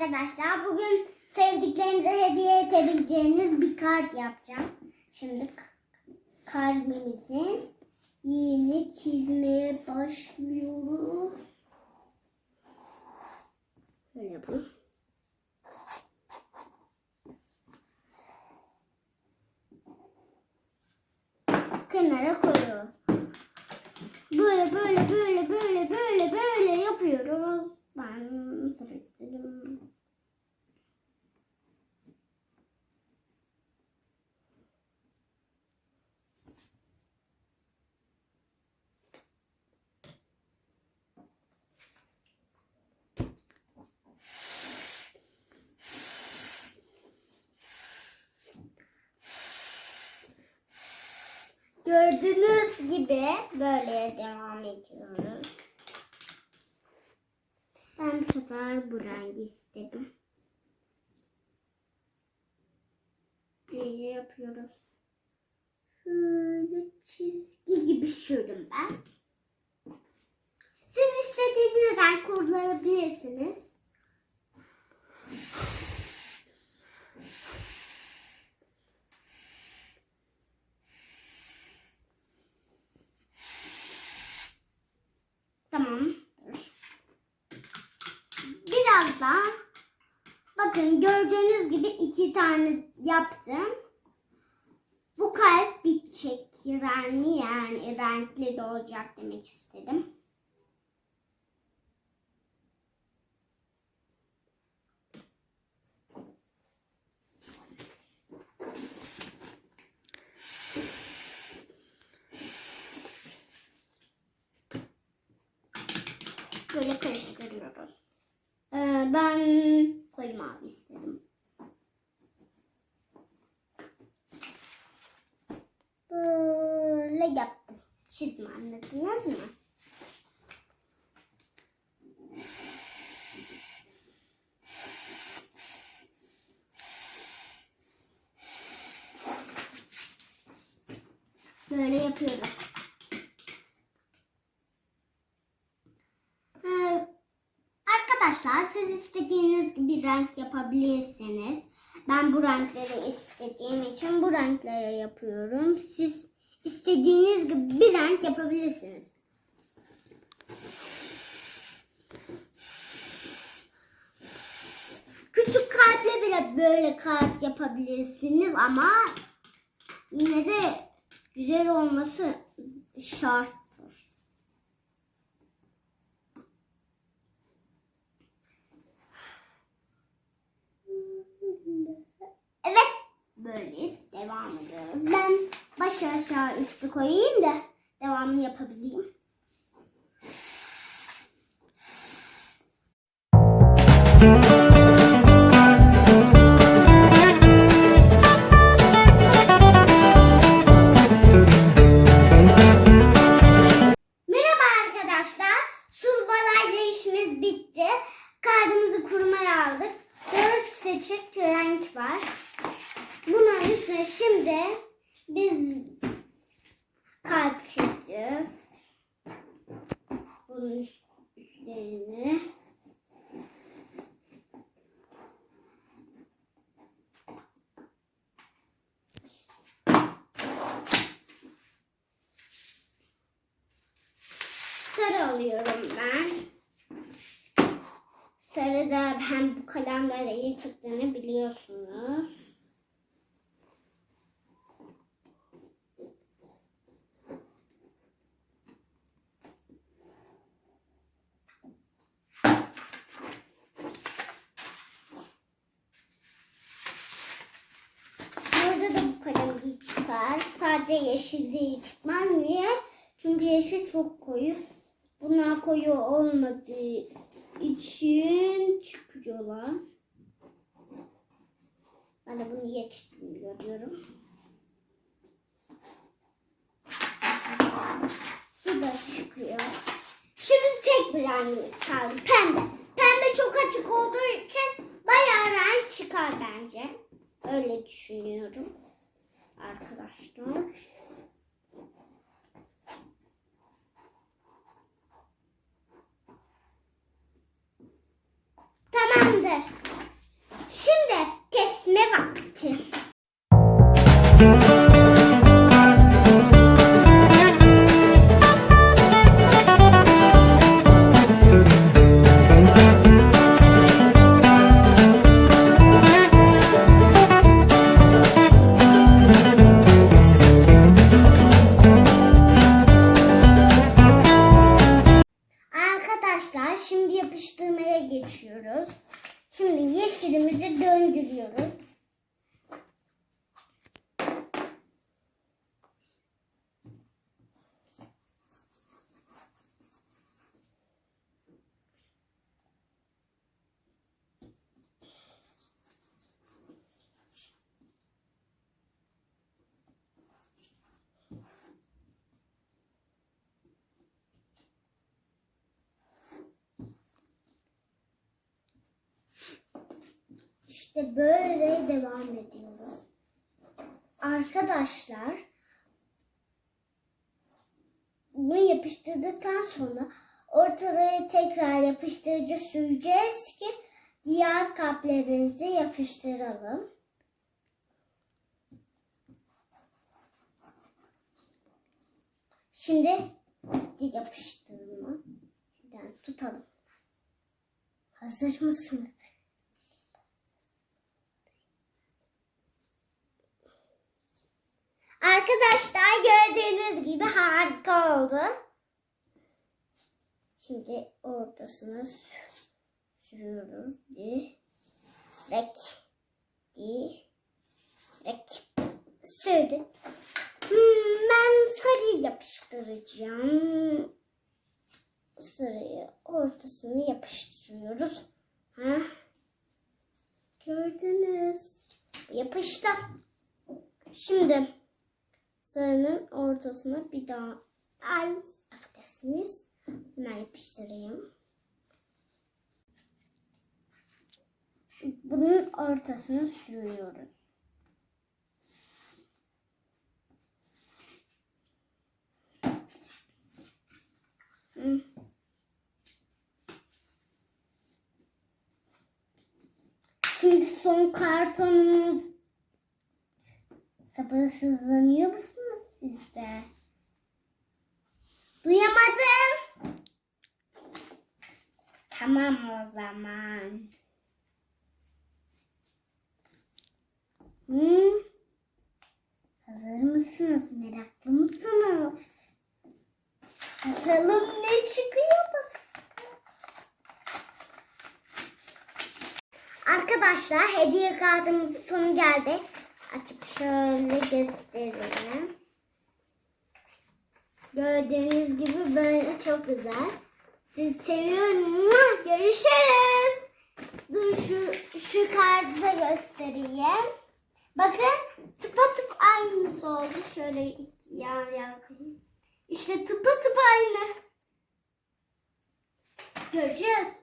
arkadaşlar. Bugün sevdiklerinize hediye edebileceğiniz bir kart yapacağım. Şimdi kalbimizin yeni çizmeye başlıyoruz. Böyle yapalım. Kenara koyuyoruz. Böyle böyle böyle böyle böyle böyle yapıyoruz. Ben sıra istedim. Gördüğünüz gibi böyle devam ediyoruz. Ben bu sefer bu rengi istedim. Böyle yapıyoruz. Şöyle çizgi gibi sürdüm ben. Siz istediğiniz renk kullanabilirsiniz. Tamam. Birazdan bakın gördüğünüz gibi iki tane yaptım. Bu kalp bitecek rengi yani renkli de olacak demek istedim. Böyle karıştırıyoruz. Ee, ben koyu mavi istedim. Böyle yaptım. Siz mi anladınız mı? Böyle yapıyoruz. Ee, Arkadaşlar siz istediğiniz gibi renk yapabilirsiniz. Ben bu renkleri istediğim için bu renklere yapıyorum. Siz istediğiniz gibi bir renk yapabilirsiniz. Küçük kalple bile böyle kart yapabilirsiniz ama yine de güzel olması şarttır. Evet. Böyle devam ediyorum. Ben baş aşağı üstü koyayım da devamını yapabileyim. Merhaba üstlerine. Sarı alıyorum ben. Sarı da ben bu kalemlerle iyi çıktığını biliyorsunuz. Burada da bu kalem iyi çıkar. Sadece yeşil değil çıkmaz. Niye? Çünkü yeşil çok koyu. Bunlar koyu olmadığı için çıkıyorlar. Ben de bunu yeşil görüyorum. Bu da çıkıyor. Şimdi tek bir rengimiz kaldı. Pembe. Pembe çok açık olduğu için bayağı renk çıkar bence. Öyle düşünüyorum arkadaşlar. Tamamdır. Şimdi kesme vakti. İşte böyle devam ediyoruz. Arkadaşlar bunu yapıştırdıktan sonra ortaları tekrar yapıştırıcı süreceğiz ki diğer kalplerimizi yapıştıralım. Şimdi yapıştırma. Yani tutalım. Hazır mısınız? Arkadaşlar gördüğünüz gibi harika oldu. Şimdi ortasına sü- sürüyoruz. Direkt. Direkt. Sürdük. Hmm, ben sarıyı yapıştıracağım. Sarıyı ortasını yapıştırıyoruz. Ha? Gördünüz. Yapıştı. Şimdi sarının ortasına bir daha ay affedersiniz hemen yapıştırayım. Bunun ortasını sürüyoruz. Şimdi son kartonumuz Sabırsızlanıyor musunuz siz de? Duyamadım. Tamam o zaman. Hmm. Hazır mısınız? Meraklı mısınız? Bakalım ne çıkıyor bak. Arkadaşlar hediye kartımızın sonu geldi. Açıp şöyle göstereyim. Gördüğünüz gibi böyle çok güzel. Siz seviyorum. Görüşürüz. Dur şu, şu kartı da göstereyim. Bakın tıpatıp aynısı oldu. Şöyle iki yan yan. İşte tıpatıp aynı. Görüşürüz.